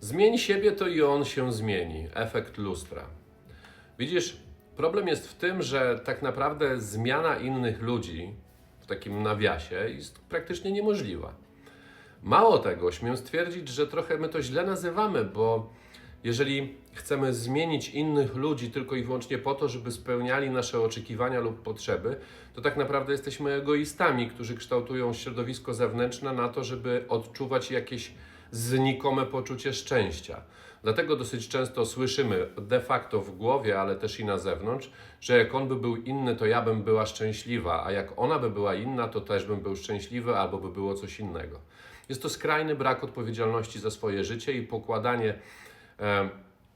Zmień siebie, to i on się zmieni. Efekt lustra. Widzisz, problem jest w tym, że tak naprawdę zmiana innych ludzi w takim nawiasie jest praktycznie niemożliwa. Mało tego, śmiem stwierdzić, że trochę my to źle nazywamy, bo jeżeli chcemy zmienić innych ludzi tylko i wyłącznie po to, żeby spełniali nasze oczekiwania lub potrzeby, to tak naprawdę jesteśmy egoistami, którzy kształtują środowisko zewnętrzne na to, żeby odczuwać jakieś znikome poczucie szczęścia. Dlatego dosyć często słyszymy de facto w głowie, ale też i na zewnątrz, że jak on by był inny, to ja bym była szczęśliwa, a jak ona by była inna, to też bym był szczęśliwy albo by było coś innego. Jest to skrajny brak odpowiedzialności za swoje życie i pokładanie e,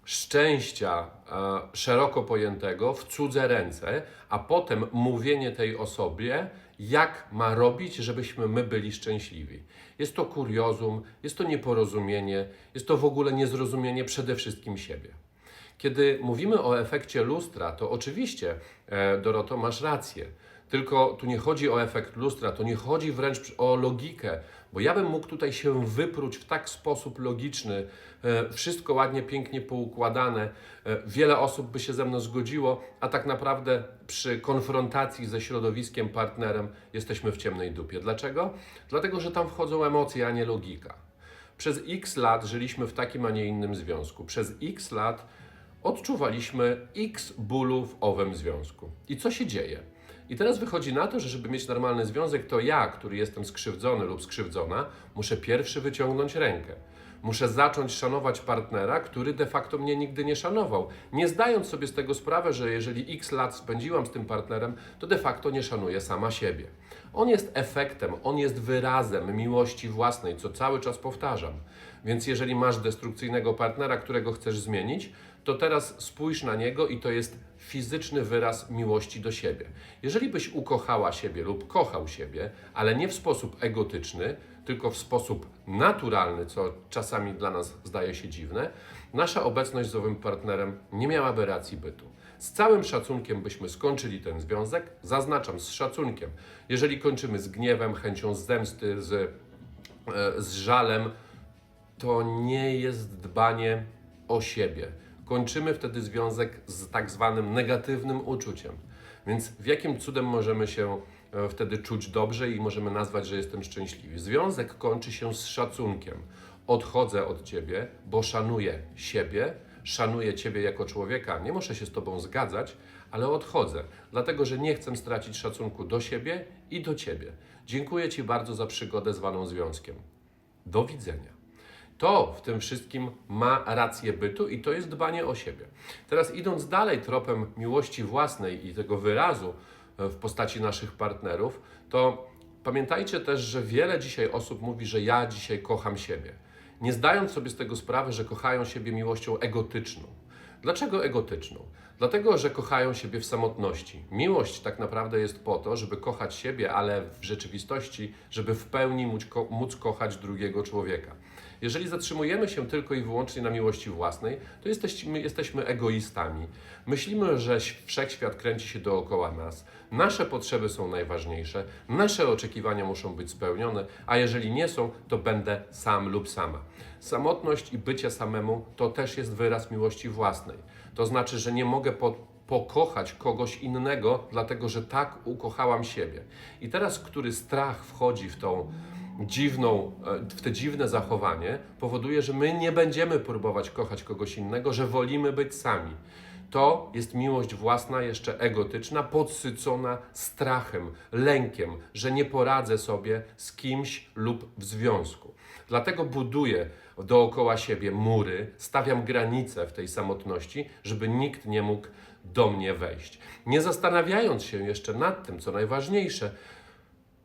szczęścia e, szeroko pojętego w cudze ręce, a potem mówienie tej osobie, jak ma robić, żebyśmy my byli szczęśliwi. Jest to kuriozum, jest to nieporozumienie, jest to w ogóle niezrozumienie przede wszystkim siebie. Kiedy mówimy o efekcie lustra, to oczywiście, e, Doroto, masz rację. Tylko tu nie chodzi o efekt lustra, to nie chodzi wręcz o logikę, bo ja bym mógł tutaj się wypróć w tak sposób logiczny, e, wszystko ładnie, pięknie poukładane, e, wiele osób by się ze mną zgodziło, a tak naprawdę przy konfrontacji ze środowiskiem, partnerem jesteśmy w ciemnej dupie. Dlaczego? Dlatego, że tam wchodzą emocje, a nie logika. Przez x lat żyliśmy w takim, a nie innym związku. Przez x lat odczuwaliśmy x bólu w owym związku. I co się dzieje? I teraz wychodzi na to, że żeby mieć normalny związek, to ja, który jestem skrzywdzony lub skrzywdzona, muszę pierwszy wyciągnąć rękę. Muszę zacząć szanować partnera, który de facto mnie nigdy nie szanował, nie zdając sobie z tego sprawę, że jeżeli x lat spędziłam z tym partnerem, to de facto nie szanuję sama siebie. On jest efektem, on jest wyrazem miłości własnej, co cały czas powtarzam. Więc jeżeli masz destrukcyjnego partnera, którego chcesz zmienić, to teraz spójrz na niego i to jest fizyczny wyraz miłości do siebie. Jeżeli byś ukochała siebie lub kochał siebie, ale nie w sposób egotyczny, tylko w sposób naturalny, co czasami dla nas zdaje się dziwne, nasza obecność z owym partnerem nie miałaby racji bytu. Z całym szacunkiem byśmy skończyli ten związek, zaznaczam z szacunkiem. Jeżeli kończymy z gniewem, chęcią zemsty, z, e, z żalem, to nie jest dbanie o siebie. Kończymy wtedy związek z tak zwanym negatywnym uczuciem. Więc jakim cudem możemy się e, wtedy czuć dobrze i możemy nazwać, że jestem szczęśliwy? Związek kończy się z szacunkiem. Odchodzę od ciebie, bo szanuję siebie, szanuję ciebie jako człowieka. Nie muszę się z tobą zgadzać, ale odchodzę, dlatego że nie chcę stracić szacunku do siebie i do ciebie. Dziękuję ci bardzo za przygodę zwaną związkiem. Do widzenia. To w tym wszystkim ma rację bytu i to jest dbanie o siebie. Teraz idąc dalej tropem miłości własnej i tego wyrazu e, w postaci naszych partnerów, to pamiętajcie też, że wiele dzisiaj osób mówi, że ja dzisiaj kocham siebie. Nie zdając sobie z tego sprawy, że kochają siebie miłością egotyczną. Dlaczego egotyczną? Dlatego, że kochają siebie w samotności. Miłość tak naprawdę jest po to, żeby kochać siebie, ale w rzeczywistości, żeby w pełni móc, ko- móc kochać drugiego człowieka. Jeżeli zatrzymujemy się tylko i wyłącznie na miłości własnej, to jesteśmy, jesteśmy egoistami. Myślimy, że wszechświat kręci się dookoła nas. Nasze potrzeby są najważniejsze, nasze oczekiwania muszą być spełnione, a jeżeli nie są, to będę sam lub sama. Samotność i bycie samemu to też jest wyraz miłości własnej. To znaczy, że nie mogę po, pokochać kogoś innego, dlatego że tak ukochałam siebie. I teraz, który strach wchodzi w tą dziwną, e, w te dziwne zachowanie, powoduje, że my nie będziemy próbować kochać kogoś innego, że wolimy być sami. To jest miłość własna, jeszcze egotyczna, podsycona strachem, lękiem, że nie poradzę sobie z kimś lub w związku. Dlatego buduję dookoła siebie mury, stawiam granice w tej samotności, żeby nikt nie mógł do mnie wejść. Nie zastanawiając się jeszcze nad tym, co najważniejsze,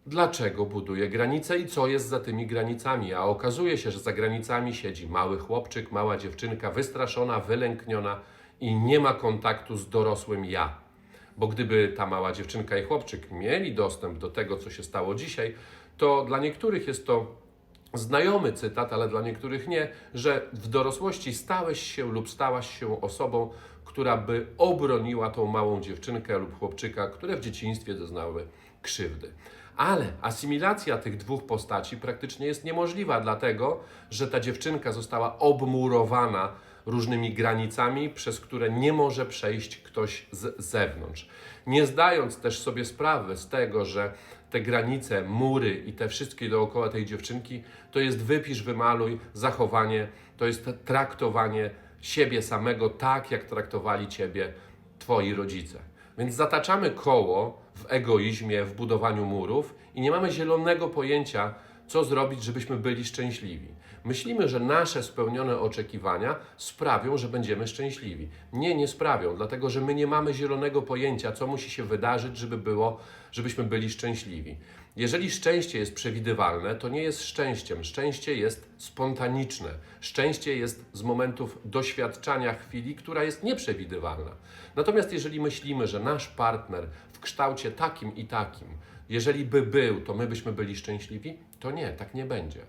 dlaczego buduje granice i co jest za tymi granicami. A okazuje się, że za granicami siedzi mały chłopczyk, mała dziewczynka, wystraszona, wylękniona i nie ma kontaktu z dorosłym ja. Bo gdyby ta mała dziewczynka i chłopczyk mieli dostęp do tego, co się stało dzisiaj, to dla niektórych jest to znajomy cytat, ale dla niektórych nie, że w dorosłości stałeś się lub stałaś się osobą, która by obroniła tą małą dziewczynkę lub chłopczyka, które w dzieciństwie doznały krzywdy. Ale asymilacja tych dwóch postaci praktycznie jest niemożliwa, dlatego że ta dziewczynka została obmurowana różnymi granicami, przez które nie może przejść ktoś z zewnątrz. Nie zdając też sobie sprawy z tego, że te granice, mury i te wszystkie dookoła tej dziewczynki to jest wypisz, wymaluj zachowanie, to jest traktowanie siebie samego tak, jak traktowali ciebie twoi rodzice. Więc zataczamy koło w egoizmie, w budowaniu murów i nie mamy zielonego pojęcia, co zrobić, żebyśmy byli szczęśliwi. Myślimy, że nasze spełnione oczekiwania sprawią, że będziemy szczęśliwi. Nie, nie sprawią, dlatego że my nie mamy zielonego pojęcia, co musi się wydarzyć, żeby było, żebyśmy byli szczęśliwi. Jeżeli szczęście jest przewidywalne, to nie jest szczęściem. Szczęście jest spontaniczne. Szczęście jest z momentów doświadczania chwili, która jest nieprzewidywalna. Natomiast jeżeli myślimy, że nasz partner w kształcie takim i takim, jeżeli by był, to my byśmy byli szczęśliwi, to nie, tak nie będzie.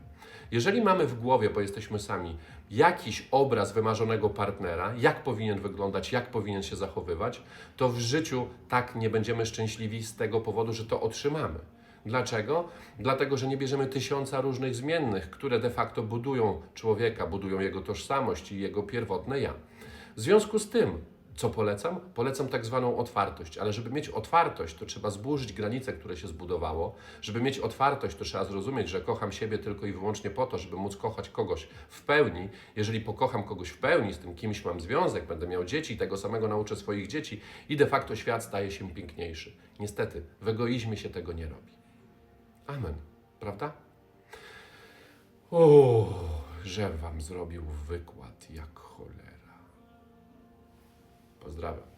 Jeżeli mamy w głowie, bo jesteśmy sami, jakiś obraz wymarzonego partnera, jak powinien wyglądać, jak powinien się zachowywać, to w życiu tak nie będziemy szczęśliwi z tego powodu, że to otrzymamy. Dlaczego? Dlatego, że nie bierzemy tysiąca różnych zmiennych, które de facto budują człowieka, budują jego tożsamość i jego pierwotne ja. W związku z tym, co polecam? Polecam tak zwaną otwartość, ale żeby mieć otwartość, to trzeba zburzyć granice, które się zbudowało. Żeby mieć otwartość, to trzeba zrozumieć, że kocham siebie tylko i wyłącznie po to, żeby móc kochać kogoś w pełni. Jeżeli pokocham kogoś w pełni, z tym kimś mam związek, będę miał dzieci, tego samego nauczę swoich dzieci i de facto świat staje się piękniejszy. Niestety, w egoizmie się tego nie robi. Amen. Prawda? O, że wam zrobił wykład jak cholera. Pozdrawiam.